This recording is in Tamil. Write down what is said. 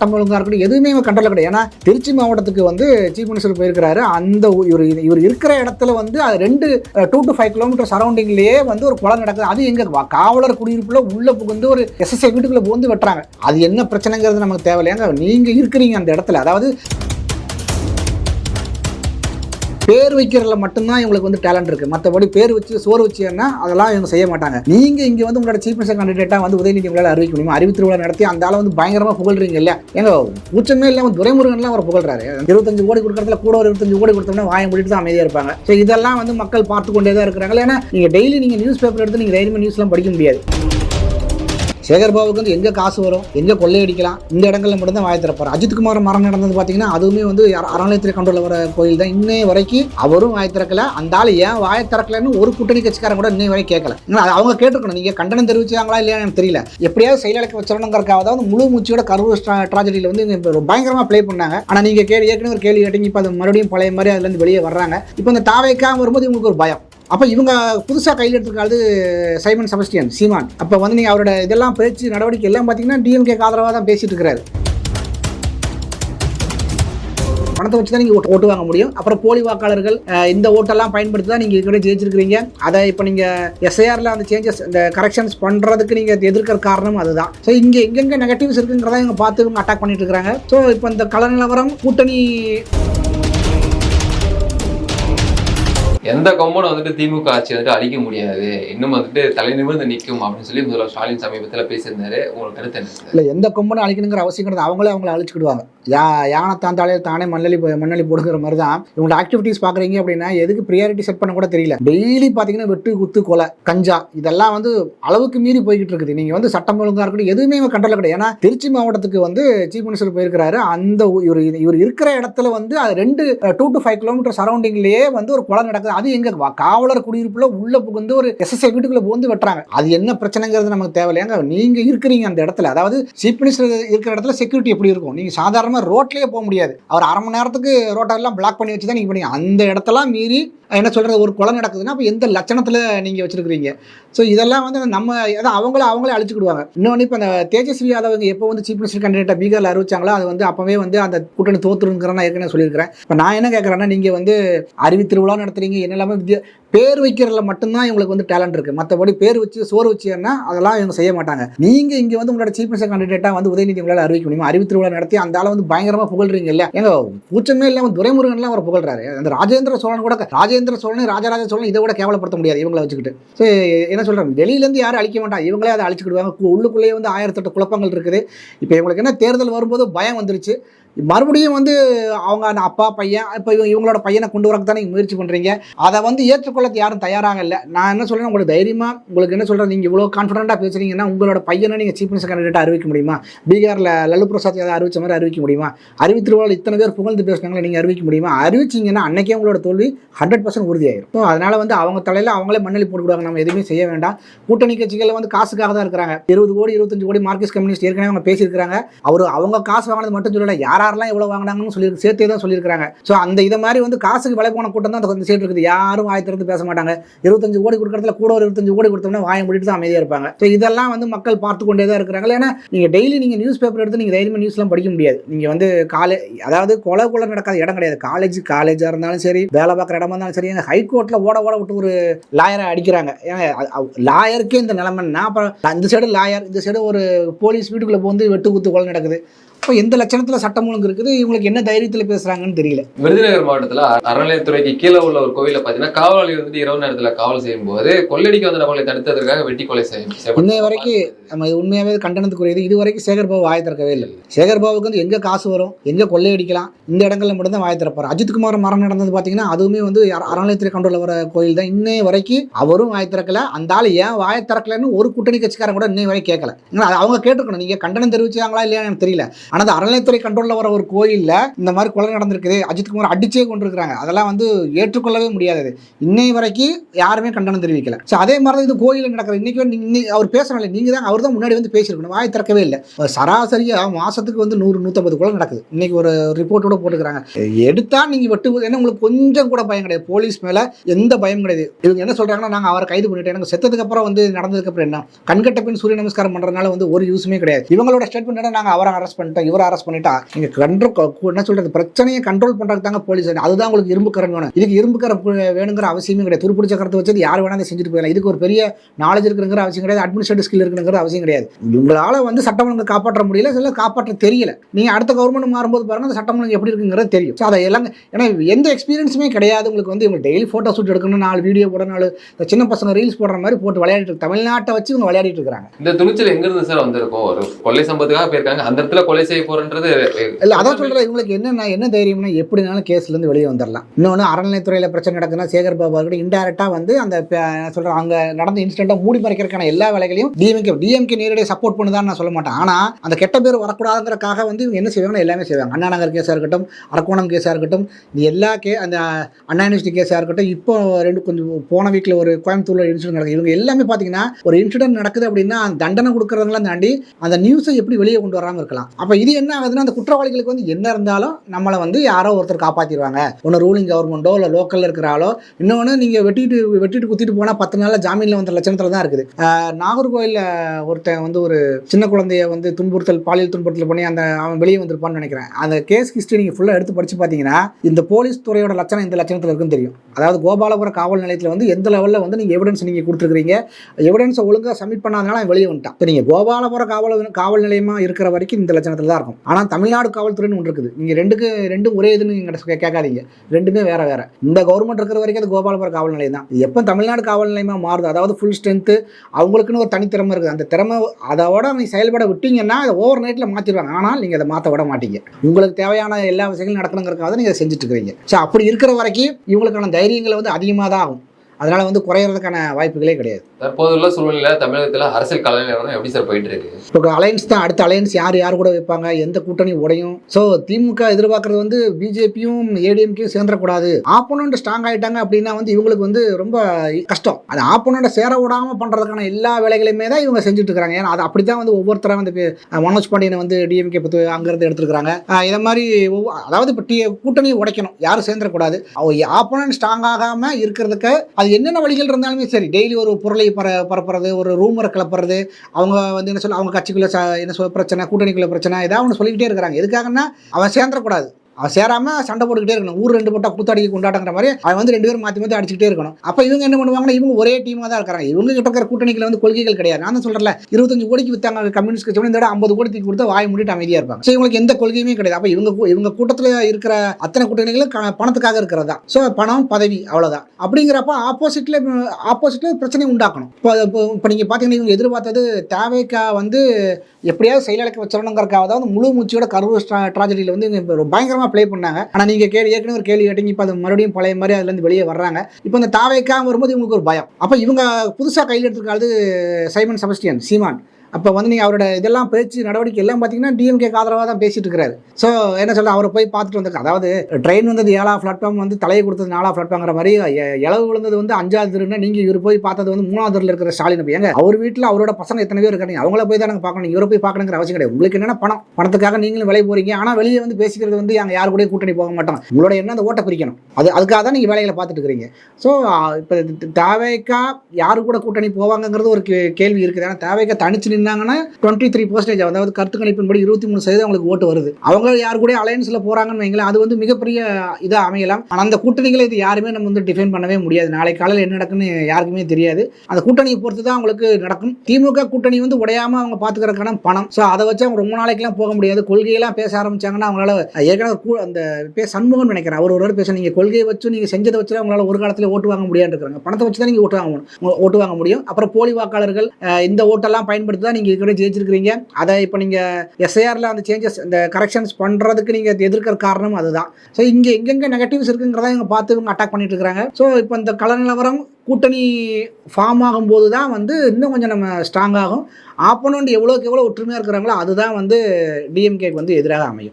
சட்டம் இருக்கட்டும் எதுவுமே இவங்க கண்ட்ரோலில் கிடையாது. ஏன்னா திருச்சி மாவட்டத்துக்கு வந்து சீஃப் மினிஸ்டர் போயிருக்கிறாரு. அந்த இவர் இவர் இருக்கிற இடத்துல வந்து அது ரெண்டு டூ டு ஃபைவ் கிலோமீட்டர் சரௌண்டிங்லேயே வந்து ஒரு கொலை நடக்குது. அது எங்கே காவலர் குடியிருப்புல உள்ள புகுந்து ஒரு எஸ்எஸ்ஐ வீட்டுக்குள்ள புகுந்து வெட்டுறாங்க. அது என்ன பிரச்சனைங்கிறது நமக்கு தேவையில்லையாங்க. நீங்கள் இருக்கிறீங்க அந்த இடத்துல. அதாவது பேர் வைக்கிறதுல மட்டும்தான் இவங்களுக்கு வந்து டேலண்ட் இருக்கு. மற்றபடி பேர் வச்சு சோறு வச்சுன்னா அதெல்லாம் இவங்க செய்ய மாட்டாங்க. நீங்க இங்க வந்து உங்களோட சீஃப் மினிஸ்டர் கேண்டிடேட்டா வந்து உதயநிதி உங்களால் அறிவிக்க முடியுமா? அறிவித்து விழா நடத்தி அந்த ஆளை வந்து பயங்கரமா புகழ்றீங்க இல்லையா? எங்க கூச்சமே இல்லாம துரைமுருகன்லாம் அவர் புகழ்றாரு. இருபத்தஞ்சு கோடி கொடுக்கறதுல கூட ஒரு இருபத்தஞ்சு கோடி கொடுத்தோம்னா வாய முடிட்டு தான் அமைதியா இருப்பாங்க. ஸோ இதெல்லாம் வந்து மக்கள் பார்த்து கொண்டே தான் இருக்கிறாங்க. ஏன்னா நீங்க டெய்லி நீங்க நியூஸ் பேப்பர் எடுத்து நீங்க தைரியமா நியூஸ்லாம் படிக்க முடியாது. சேகர் பாபுக்கு வந்து எங்கே காசு வரும்? எங்கே கொள்ளையடிக்கலாம் இந்த இடங்கள்ல மட்டும் தான் வாய் திறப்பார். அஜித்குமார் மரணம் நடந்தது பார்த்தீங்கன்னா அதுவுமே வந்து அறநிலையத்துறை கண்ட்ரோலில் வர கோயில் தான் இன்னை வரைக்கும் அவரும் வாய் திறக்கல. அந்த ஆள் ஏன் வாய் திறக்கலன்னு ஒரு கூட்டணி கட்சிக்காரன் கூட இன்னை வரைக்கும் கேட்கல. அவங்க கேட்டுருக்கணும். நீங்கள் கண்டனம் தெரிவிச்சாங்களா இல்லையா எனக்கு தெரியல. எப்படியாவது செயலக்க வச்சிடணுங்கிறக்காக தான் முழு மூச்சியோட கரூர் ட்ராஜடியில் வந்து பயங்கரமாக ப்ளே பண்ணாங்க. ஆனால் நீங்கள் கேள்வி ஏற்கனவே ஒரு கேள்வி கேட்டீங்க. இப்போ அது மறுபடியும் பழைய மாதிரி அதுலேருந்து வெளியே வர்றாங்க. இப்போ இந்த தாவைக்காம வரும்போது இவங்களுக்கு ஒரு பயம். அப்போ இவங்க புதுசாக கையில் எடுத்துருக்காது சைமன் செபஸ்டியன் சீமான். அப்போ வந்து நீங்கள் அவரோட இதெல்லாம் பேச்சு நடவடிக்கை எல்லாம் பார்த்தீங்கன்னா டிஎம்கேக்கு ஆதரவாக தான் பேசிட்டு இருக்கிறாரு பணத்தை வச்சு தான் நீங்கள் ஓட்டு வாங்க முடியும். அப்புறம் போலி வாக்காளர்கள் இந்த ஓட்டெல்லாம் பயன்படுத்தி தான் நீங்கள் இதுவரை ஜெயிச்சிருக்கிறீங்க. அதை இப்போ நீங்கள் எஸ்ஐஆரில் அந்த சேஞ்சஸ் இந்த கரெக்ஷன்ஸ் பண்ணுறதுக்கு நீங்கள் எதிர்க்கிற காரணம் அதுதான். ஸோ இங்கே எங்கெங்கே நெகட்டிவ்ஸ் இருக்குங்கிறத இவங்க பார்த்து இவங்க அட்டாக் பண்ணிட்டு இருக்கிறாங்க ஸோ இப்போ இந்த கல நிலவரம் கூட்டணி எந்த கொம்பனும் வந்துட்டு திமுக ஆட்சி வந்துட்டு அழிக்க முடியாது. இன்னும் வந்துட்டு தலை நிமிர்ந்து நிற்கும் அப்படின்னு சொல்லி முதல்வர் ஸ்டாலின் சமீபத்தில் பேசியிருந்தாரு. உங்களுக்கு கருத்து என்ன? இல்லை எந்த கொம்பனை அழிக்கணுங்கிற அவசியம் கிடையாது அவங்களே அவங்கள அழிச்சுக்கிடுவாங்க. யா யானை தான்தாலே தானே மண்ணலி மண்ணலி போடுங்கிற மாதிரி தான் இவங்களோட ஆக்டிவிட்டிஸ் பார்க்குறீங்க அப்படின்னா எதுக்கு ப்ரியாரிட்டி செட் பண்ண கூட தெரியல. டெய்லி பார்த்தீங்கன்னா வெட்டு குத்து கொலை கஞ்சா இதெல்லாம் வந்து அளவுக்கு மீறி போய்கிட்டு இருக்குது. நீங்கள் வந்து சட்டம் ஒழுங்காக இருக்கட்டும் எதுவுமே இவங்க கண்ட்ரோல் கிடையாது. ஏன்னா திருச்சி மாவட்டத்துக்கு வந்து சீஃப் மினிஸ்டர் போயிருக்கிறாரு. அந்த இவர் இவர் இருக்கிற இடத்துல வந்து அது ரெண்டு டூ டு ஃபைவ் கிலோமீட்டர் சரௌண்டிங்லேயே வந்து ஒரு கொலை நடக்குது. அது எங்க காவலர் குடியிருப்புல உள்ள புகுந்து ஒரு எஸ்எஸ்ஐ வீட்டுக்குள்ள புகுந்து வெட்டுறாங்க. அது என்ன பிரச்சனைங்கிறது நமக்கு தேவையில்லையாங்க நீங்க இருக்கிறீங்க அந்த இடத்துல. அதாவது சீஃப் மினிஸ்டர் இருக்கிற இடத்துல செக்யூரிட்டி எப்படி இருக்கும்? நீங்க சாதாரணமா ரோட்லயே போக முடியாது. அவர் அரை மணி நேரத்துக்கு ரோட்டெல்லாம் பிளாக் பண்ணி வச்சு தான் நீங்க பண்ணீங்க அந்த இடத்தெல்லாம் மீறி என்ன சொல்றது ஒரு கொலை நடக்குதுன்னா அப்போ எந்த லட்சணத்தில் நீங்கள் வச்சுருக்கிறீங்க? ஸோ இதெல்லாம் வந்து நம்ம அதான் அவங்கள அவங்களே அழிச்சுக்கிடுவாங்க. இன்னொன்று இப்போ அந்த தேஜஸ்வி யாதவ் எப்போ வந்து சீஃப் மினிஸ்டர் கேண்டிடேட்டா பீகாரில் அறிவிச்சாங்களோ அது வந்து அப்போவே வந்து அந்த கூட்டணி தோத்துருங்கிற நான் ஏற்கனவே சொல்லியிருக்கிறேன். இப்போ நான் என்ன கேட்குறேன்னா நீங்கள் வந்து அறிவி திருவிழா நடத்துறீங்க என்ன எல்லாமே வித்தியா பேர் வைக்கிறதுல மட்டும்தான் இவங்களுக்கு வந்து டேலண்ட் இருக்குது மற்றபடி பேர் வச்சு சோறு வச்சுன்னா அதெல்லாம் இவங்க செய்ய மாட்டாங்க. நீங்கள் இங்கே வந்து உங்களோட சீஃப் மினிஸ்டர் கேண்டிடேட்டா வந்து உதயநிதி உங்களால் அறிவிக்க முடியுமா? அறிவித்திருவிழா நடத்தி அந்த ஆள் வந்து பயங்கரமாக புகழ்றீங்க இல்லை? எங்க பூச்சமே இல்லாமல் துரைமுருகன்லாம் அவர் புகழ்றாரு. அந்த ராஜேந்திர சோழன் கூட ராஜேந்திர சோழன் ராஜராஜ சோழன் இதை கூட கேவலப்படுத்த முடியாது இவங்களை வச்சுக்கிட்டு. ஸோ என்ன சொல்கிறேன் வெளியிலேருந்து யாரும் அழிக்க மாட்டாங்க. இவங்களே அதை அழிச்சுக்கிடுவாங்க உள்ளுக்குள்ளேயே வந்து ஆயிரத்தெட்டு குழப்பங்கள் இருக்குது. இப்போ இவங்களுக்கு என்ன தேர்தல் வரும்போது பயம் வந்துருச்சு. மறுபடியும் வந்து அவங்க அந்த அப்பா பையன் இப்போ இவங்களோட பையனை கொண்டு வரக்கு தானே முயற்சி பண்ணுறீங்க அதை வந்து ஏற்றுக்கொள்ள யாரும் தயாராக இல்லை. நான் என்ன சொல்றேன் உங்களுக்கு தைரியமாக உங்களுக்கு என்ன சொல்கிறேன் நீங்கள் இவ்வளோ கான்ஃபிடண்ட்டாக பேசுறீங்கன்னா உங்களோட பையனை நீங்கள் சீஃப் மினிஸ்டர் கேண்டிடேட்டாக அறிவிக்க முடியுமா? பீகாரில் லல்லு பிரசாத் யாதவ் அறிவிச்ச மாதிரி அறிவிக்க முடியுமா? அறிவித்திருவாள் இத்தனை பேர் புகழ்ந்து பேசுனாங்களே நீங்கள் அறிவிக்க முடியுமா? அறிவிச்சிங்கன்னா அன்னைக்கே உங்களோட தோல்வி ஹண்ட்ரட் பர்சன்ட் உறுதியாயிரும். ஸோ அதனால் வந்து அவங்க தலையில் அவங்களே மண்ணலி போட்டுக்கூடாங்க நம்ம எதுவுமே செய்ய வேண்டாம். கூட்டணி கட்சிகள் வந்து காசுக்காக தான் இருக்கிறாங்க. இருபது கோடி இருபத்தஞ்சு கோடி மார்க்சிஸ்ட் கம்யூனிஸ்ட் ஏற்கனவே அவங்க பேசியிருக்காங்க அவர் அவங்க காசு வாங்கினது மட்டும் சொல்லல யார் யாரெல்லாம் எவ்வளோ வாங்கினாங்கன்னு சொல்லி சேர்த்தே தான் சொல்லியிருக்காங்க ஸோ அந்த இதை மாதிரி வந்து காசுக்கு விலை போன கூட்டம் தான் அந்த சேர்த்து இருக்குது யாரும் ஆயிரத்தி திறந்து பேச மாட்டாங்க இருபத்தஞ்சு கோடி கொடுக்கறதுல கூட ஒரு இருபத்தஞ்சு கோடி கொடுத்தோம்னா வாயை முடிட்டு தான் அமைதியாக இருப்பாங்க. ஸோ இதெல்லாம் வந்து மக்கள் பார்த்து கொண்டே தான் இருக்கிறாங்க. ஏன்னா நீங்கள் டெய்லி நீங்கள் நியூஸ் பேப்பர் எடுத்து நீங்கள் தைரியமாக நியூஸ்லாம் படிக்க முடியாது. நீங்கள் வந்து காலே அதாவது கொலை கொலை நடக்காத இடம் கிடையாது. காலேஜ் காலேஜாக இருந்தாலும் சரி வேலை பார்க்குற இடமா இருந்தாலும் சரி எங்க ஹைகோர்ட்டில் ஓட ஓட விட்டு ஒரு லாயரை அடிக்கிறாங்க. ஏன்னா லாயருக்கே இந்த நிலைமைன்னா அப்புறம் இந்த சைடு லாயர் இந்த சைடு ஒரு போலீஸ் வீட்டுக்குள்ளே வந்து வெட்டு குத்து கொலை நடக்குது. இப்போ எந்த லட்சணத்தில் சட்டம் ஒழுங்கு இருக்குது? இவங்களுக்கு என்ன தைரியத்தில் பேசுகிறாங்கன்னு தெரியல. விருதுநகர் மாவட்டத்துல அறநிலையத்துறைக்கு கீழே உள்ள ஒரு கோயில பாத்தீங்கன்னா காவலாளி வந்துட்டு இரவு நேரத்துல காவல் செய்யும் போது கொள்ளடிக்க வந்த நபர்களை தடுத்ததற்காக வெட்டி கொலை செய்யும் இன்னைய வரைக்கும் நம்ம இது உண்மையாகவே கண்டனத்துக்குரியது இது வரைக்கும் சேகர் பாபு வாய் திறக்கவே இல்லை. சேகர் பாபுக்கு வந்து எங்கே காசு வரும்? எங்கே கொள்ளையடிக்கலாம் இந்த இடங்கள்ல மட்டும் தான் வாய் திறப்பார். அஜித்குமார் மரணம் நடந்தது பார்த்தீங்கன்னா அதுவுமே வந்து அற- அறநிலையத்துறை கண்ட்ரோலில் வர கோயில் தான். இன்னைய வரைக்கும் அவரும் வாய் திறக்கல. அந்த ஆள் ஏன் வாய் திறக்கலன்னு ஒரு கூட்டணி கட்சிக்காரன் கூட இன்னைய வரைக்கும் கேட்கல. அவங்க கேட்டிருக்கணும். நீங்கள் கண்டனம் தெரிவிச்சாங்களா இல்லையான்னு எனக்கு தெரியல. ஆனால் அது அறநிலையத்துறை கண்ட்ரோலில் வர ஒரு கோயிலில் இந்த மாதிரி கொலை நடந்திருக்குது. அஜித்குமார் அடிச்சே கொண்டிருக்கிறாங்க. அதெல்லாம் வந்து ஏற்றுக்கொள்ளவே முடியாதது இன்னை வரைக்கும் யாருமே கண்டனம் தெரிவிக்கல. ஸோ அதே மாதிரி தான் இது கோயிலில் நடக்கிற இன்னைக்கு அவர் பேசுறாங்க நீங்கள் தான் அவர் தான் முன்னாடி வந்து பேசியிருக்கணும். வாய் திறக்கவே இல்லை. சராசரியாக மாதத்துக்கு வந்து நூறு நூற்றம்பது கொலை நடக்குது. இன்னைக்கு ஒரு ரிப்போர்ட்டோட போட்டுக்கிறாங்க எடுத்தால் நீங்கள் வெட்டு ஏன்னா உங்களுக்கு கொஞ்சம் கூட பயம் கிடையாது. போலீஸ் மேலே எந்த பயம் கிடையாது. இவங்க என்ன சொல்கிறாங்கன்னா நாங்கள் அவரை கைது பண்ணிட்டோம். எனக்கு செத்ததுக்கு அப்புறம் வந்து நடந்ததுக்கு அப்புறம் என்ன? கண்கட்ட பின் சூரிய நமஸ்காரம் பண்ணுறதுனால வந்து ஒரு யூஸுமே கிடையாது. இவங்களோட ஸ்டேட்மெண்ட் நாங்கள் அவரை அரெஸ்ட் பண்ணிட்டோம். பண்ணிட்டா இவர் அரெஸ்ட் பண்ணிட்டா நீங்க கண்ட்ரோல் என்ன சொல்றது பிரச்சனையை கண்ட்ரோல் பண்ணுறது தாங்க போலீஸ் அதுதான் உங்களுக்கு இரும்பு கரன் வேணும். இதுக்கு இரும்பு கரம் வேணுங்கிற அவசியமே கிடையாது. துருப்பிடிச்ச கரத்தை வச்சு யார் வேணாலும் அதை செஞ்சுட்டு போயிடலாம். இதுக்கு ஒரு பெரிய நாலேஜ் இருக்குங்கிற அவசியம் கிடையாது. அட்மினிஸ்ட்ரேட்டிவ் ஸ்கில் இருக்குங்கிற அவசியம் கிடையாது. உங்களால வந்து சட்டம் ஒழுங்கு காப்பாற்ற முடியல சில காப்பாற்ற தெரியல. நீங்க அடுத்த கவர்மெண்ட் மாறும்போது பாருங்க அந்த சட்டம் ஒழுங்கு எப்படி இருக்குங்கிறது தெரியும். ஸோ அதை எல்லாம் ஏன்னா எந்த எக்ஸ்பீரியன்ஸுமே கிடையாது. உங்களுக்கு வந்து இவங்க டெய்லி ஃபோட்டோ ஷூட் எடுக்கணும் நாலு வீடியோ போட நாலு சின்ன பசங்க ரீல்ஸ் போடுற மாதிரி போட்டு விளையாடிட்டு தமிழ்நாட்டை வச்சு இவங்க விளையாடிட்டு இருக்காங்க இந்த துணிச்சல் எங்க இருந்து சார் வந்திருக்கும்? ஒரு கொலை சம்பவத்துக்காக போயிருக்காங்க. அந்த இடத்துல கொலை செய்ய போறன்றது இல்ல அதான் சொல்றேன் இவங்களுக்கு என்னன்னா என்ன தைரியம்னா எப்படினாலும் கேஸ்ல இருந்து வெளியே வந்துடலாம் இன்னொன்று அறநிலைத்துறையில பிரச்சனை நடக்குதுன்னா சேகர் பாபா கூட இன்டெரக்டா வந்து அந்த சொல்றேன் அங்க நடந்த இன்சிடென்ட்டை மூடி மறைக்கிறதுக்கான எல்லா வேலைகளையும் டிஎம்கே டிஎம்கே நேரடியாக சப்போர்ட் பண்ணுதான்னு நான் சொல்ல மாட்டேன். ஆனா அந்த கெட்ட பேர் வரக்கூடாதுங்கிறக்காக வந்து இவங்க என்ன செய்வாங்கன்னா எல்லாமே செய்வாங்க. அண்ணா நகர் கேஸா இருக்கட்டும் அரக்கோணம் கேஸா இருக்கட்டும் இது எல்லா கே அந்த அண்ணா யூனிவர்சிட்டி கேஸா இருக்கட்டும் இப்போ ரெண்டு கொஞ்சம் போன வீக்ல ஒரு கோயம்புத்தூர்ல இன்சிடென்ட் நடக்குது. இவங்க எல்லாமே பாத்தீங்கன்னா ஒரு இன்சிடென்ட் நடக்குது அப்படின்னா அந்த தண்டனை கொடுக்கறதெல்லாம் தாண்டி அந்த நியூஸை எப்படி வெளியே கொண்டு வராமல் இருக்கலாம். அப்போ இது என்ன ஆகுதுன்னா அந்த குற்றவாளிகளுக்கு வந்து என்ன இருந்தாலும் நம்மளை வந்து யாரோ ஒருத்தர் காப்பாற்றிடுவாங்க ஒன்று ரூலிங் கவர்மெண்ட்டோ இல்லை லோக்கலில் இருக்கிறாலோ இன்னொன்று நீங்கள் வெட்டிட்டு வெட்டிட்டு குத்திட்டு போனால் பத்து நாளில் ஜாமீனில் வந்த லட்சணத்தில் தான் இருக்குது. நாகர்கோயிலில் ஒருத்தன் வந்து ஒரு சின்ன குழந்தைய வந்து துன்புறுத்தல் பாலியல் துன்புறுத்தல் பண்ணி அந்த அவன் வெளியே வந்திருப்பான்னு நினைக்கிறேன். அந்த கேஸ் ஹிஸ்ட்ரி நீங்கள் ஃபுல்லாக எடுத்து படித்து பார்த்தீங்கன்னா இந்த போலீஸ் துறையோட லட்சணம் இந்த லட்சணத்தில் இருக்குன்னு தெரியும். அதாவது கோபாலபுரம் காவல் நிலையத்தில் வந்து எந்த லெவலில் வந்து நீங்கள் எவிடன்ஸ் நீங்கள் கொடுத்துருக்கீங்க எவிடன்ஸை ஒழுங்காக சப்மிட் பண்ணாதனால அவன் வெளியே வந்துட்டான். இப்போ நீங்கள் கோபாலபுரம் காவல் காவல் நிலையமாக இருக்கிற வரைக்கும் இந்த லட்சணத்தில் தான் இருக்கும். ஆனால் தமிழ்நாடு காவல்துறைன்னு ஒன்று இருக்குது. நீங்கள் ரெண்டுக்கு ரெண்டும் ஒரே இதுன்னு நீங்கள் கேட்காதீங்க. ரெண்டுமே வேற வேற. இந்த கவர்மெண்ட் இருக்கிற வரைக்கும் அது கோபாலபுரம் காவல் நிலையம் தான். இது எப்போ தமிழ்நாடு காவல் நிலையமாக மாறுது அதாவது ஃபுல் ஸ்ட்ரென்த்து அவங்களுக்குன்னு ஒரு தனித்திறமை இருக்குது. அந்த திறமை அதோட நீ செயல்பட விட்டீங்கன்னா அதை ஓவர் நைட்டில் மாற்றிடுவாங்க ஆனால் நீங்கள் அதை மாற்ற விட மாட்டீங்க. உங்களுக்கு தேவையான எல்லா விஷயங்களும் நடக்கணுங்கிறக்காக நீங்கள் அதை செஞ்சுட்டு இருக்கிறீங்க. ஸோ அப்படி இருக்கிற வரைக்கும் இவங்களுக்கான தைரியங்கள் வந்து அதிகமாக தான் ஆகும். அதனால வந்து குறையிறதுக்கான வாய்ப்புகளே கிடையாது. தற்போதுள்ள சூழ்நிலை தமிழகத்துல அரசியல் கலை நிலவரம் எப்படி சார் போயிட்டு இருக்கு? இப்போ அலையன்ஸ் தான் அடுத்த அலையன்ஸ் யார் யார் கூட வைப்பாங்க எந்த கூட்டணி உடையும். ஸோ திமுக எதிர்பார்க்கறது வந்து பிஜேபியும் ஏடிஎம்கேயும் சேர்ந்துடக்கூடாது. ஆப்போனண்ட் ஸ்ட்ராங் ஆயிட்டாங்க அப்படின்னா வந்து இவங்களுக்கு வந்து ரொம்ப கஷ்டம். அது ஆப்போனண்ட்டை சேர விடாம பண்றதுக்கான எல்லா வேலைகளையுமே தான் இவங்க செஞ்சுட்டு இருக்காங்க. ஏன்னா அது அப்படி தான் வந்து ஒவ்வொருத்தரும் வந்து மனோஜ் பாண்டியனை வந்து டிஎம்கே பற்றி அங்கேருந்து எடுத்துருக்காங்க இதை மாதிரி அதாவது இப்போ டி கூட்டணியை உடைக்கணும். யாரும் சேர்ந்துடக்கூடாது. ஆப்போனண்ட் ஸ்ட்ராங் ஆகாம இருக்கிறதுக்கு அது என்னென்ன வழிகள் இருந்தாலுமே சரி டெய்லி ஒரு பொருளை பர பரப்புறது ஒரு ரூமரை கிளப்புறது அவங்க வந்து என்ன சொல்ல அவங்க கட்சிக்குள்ளே ச- என்ன சொல் பிரச்சனை கூட்டணிக்குள்ளே பிரச்சனை ஏதாவது ஒன்று சொல்லிக்கிட்டே இருக்கிறாங்க. எதுக்காகன்னா அவன் சேர்ந்துடக்கூடாது அவன் சேராம சண்டை போட்டுக்கிட்டே இருக்கணும். ஊர் ரெண்டு போட்டா கூத்தாடி கொண்டாட்டங்கிற மாதிரி அவன் வந்து ரெண்டு பேரும் மாற்றி மாற்றி அடிச்சுக்கிட்டே இருக்கணும். அப்போ இவங்க என்ன பண்ணுவாங்கன்னா இவங்க ஒரே டீமாக தான் இருக்கிறாங்க இவங்க கிட்ட இருக்கிற கூட்டணிகள் வந்து கொள்கைகள் கிடையாது. நான் தான் சொல்றேன்ல இருபத்தஞ்சு கோடிக்கு வித்தாங்க கம்யூனிஸ்ட் கட்சி. இந்த ஐம்பது கோடி தூக்கி கொடுத்தா வாய் மூடிட்டு அமைதியாக இருப்பாங்க. ஸோ இவங்களுக்கு எந்த கொள்கையுமே கிடையாது. அப்போ இவங்க இவங்க கூட்டத்தில் இருக்கிற அத்தனை கூட்டணிகளும் பணத்துக்காக இருக்கிறது தான். ஸோ பணம் பதவி அவ்வளோதான் அப்படிங்கிறப்ப ஆப்போசிட்ல ஆப்போசிட்ல பிரச்சனை உண்டாக்கணும். இப்போ இப்போ நீங்கள் பார்த்தீங்கன்னா இவங்க எதிர்பார்த்தது தேவைக்கா வந்து எப்படியாவது செயலிழக்க வச்சிடணுங்கிறக்காக தான் முழு மூச்சியோட கரூர் ட்ராஜடியில் வந்து இவங்க பயங்கரமாக ப்ளே பண்ணாங்க. ஆனால் நீங்கள் கேள்வி ஏற்கனவே ஒரு கேள்வி கேட்டீங்க. இப்போ அது மறுபடியும் பழைய மாதிரி அதுலேருந்து வெளியே வர்றாங்க. இப்போ இந்த தாவைக்கா வரும்போது இவங்களுக்கு ஒரு பயம். அப்போ இவங்க புதுசாக கையில் எடுத்துருக்காது சைமன் செபஸ்டியன் சீமான். அப்போ வந்து நீங்கள் அவரோட இதெல்லாம் பேச்சு நடவடிக்கை எல்லாம் பார்த்தீங்கன்னா டிஎம்கே ஆதரவாக தான் பேசிட்டு இருக்கிறாரு ஸோ என்ன சொல்ல அவரை போய் பார்த்துட்டு வந்திருக்கு அதாவது ட்ரெயின் வந்தது ஏழாம் பிளாட்ஃபார்ம் வந்து தலையை கொடுத்தது நாலா பிளாட்ஃபார்ங்கிற மாதிரி இளவு விழுந்தது வந்து அஞ்சாவது தெருன்னா நீங்கள் இவர் போய் பார்த்தது வந்து மூணாவது தெருவில் இருக்கிற ஸ்டாலின் போய் ஏங்க அவர் வீட்டில் அவரோட பசங்க எத்தனை பேர் இருக்காங்க? அவங்கள போய் தான் நாங்கள் பார்க்கணும். இவரை போய் பார்க்கணுங்கிற அவசியம் கிடையாது. உங்களுக்கு என்னென்ன பணம். பணத்துக்காக நீங்களும் விலை போறீங்க. ஆனால் வெளியே வந்து பேசிக்கிறது வந்து நாங்கள் யார் கூட கூட்டணி போக மாட்டோம் உங்களோட என்ன அந்த ஓட்டை பிரிக்கணும். அது அதுக்காக தான் நீங்கள் வேலைகளை பார்த்துட்டு இருக்கிறீங்க. ஸோ இப்போ தேவைக்கா யார் கூட கூட்டணி போவாங்கங்கிறது ஒரு கே- கேள்வி இருக்குது. ஏன்னா தேவைக்கா தனிச்சு நின்னாங்கன்னா டுவெண்ட்டி த்ரீ பர்சன்டேஜ் அதாவது கருத்து கணிப்பின்படி இருபத்தி மூணு சதவீதம் அவங்களுக்கு ஓட்டு வருது. அவங்க யார் கூட அலையன்ஸில் போகிறாங்கன்னு வைங்களேன் அது வந்து மிகப்பெரிய இதாக அமையலாம். ஆனால் அந்த கூட்டணிகளை இது யாருமே நம்ம வந்து டிஃபைன் பண்ணவே முடியாது. நாளை காலையில் என்ன நடக்குன்னு யாருக்குமே தெரியாது. அந்த கூட்டணியை பொறுத்து தான் அவங்களுக்கு நடக்கும். திமுக கூட்டணி வந்து உடையாம அவங்க பார்த்துக்கிறதுக்கான பணம். ஸோ அதை வச்சு அவங்க ரொம்ப நாளைக்கெல்லாம் போக முடியாது. கொள்கையெல்லாம் பேச ஆரம்பிச்சாங்கன்னா அவங்களால ஏற்கனவே கூ- அந்த பேச சண்முகம் நினைக்கிறேன். அவர் ஒரு பேச நீங்கள் கொள்கையை வச்சு நீங்கள் செஞ்சதை வச்சு அவங்களால ஒரு காலத்தில் ஓட்டு வாங்க முடியாது இருக்கிறாங்க பணத்தை வச்சு தான் நீங்கள் ஓட்டு வாங்க முடியும் ஓட்டு வாங்க முடியும். அப்புறம் போலி வாக்காளர்கள் இந்த ஓட்டெல்லாம் பயன்படுத்தி தான் நீங்கள் இதுக்கூட ஜெயிச்சிருக்கிறீங்க. அதை இப்போ நீங்கள் எஸ்ஐஆரில் அந்த சேஞ்சஸ் இந்த கரெக்ஷன்ஸ் பண்ணுறதுக்கு நீங்கள் எதிர்க்கிற காரணம் அதுதான். ஸோ இங்கே எங்கெங்கே நெகட்டிவ்ஸ் இருக்குங்கிறத இவங்க பார்த்து இவங்க அட்டாக் பண்ணிட்டு இருக்காங்க ஸோ இப்போ இந்த கள நிலவரம் கூட்டணி ஃபார்ம் ஆகும்போது தான் வந்து இன்னும் கொஞ்சம் நம்ம ஸ்ட்ராங் ஆகும். ஆப்போனண்ட் எவ்வளோக்கு எவ்வளோ ஒற்றுமையாக இருக்கிறாங்களோ அதுதான் வந்து டிஎம்கேக்கு வந்து எதிராக அமையும்.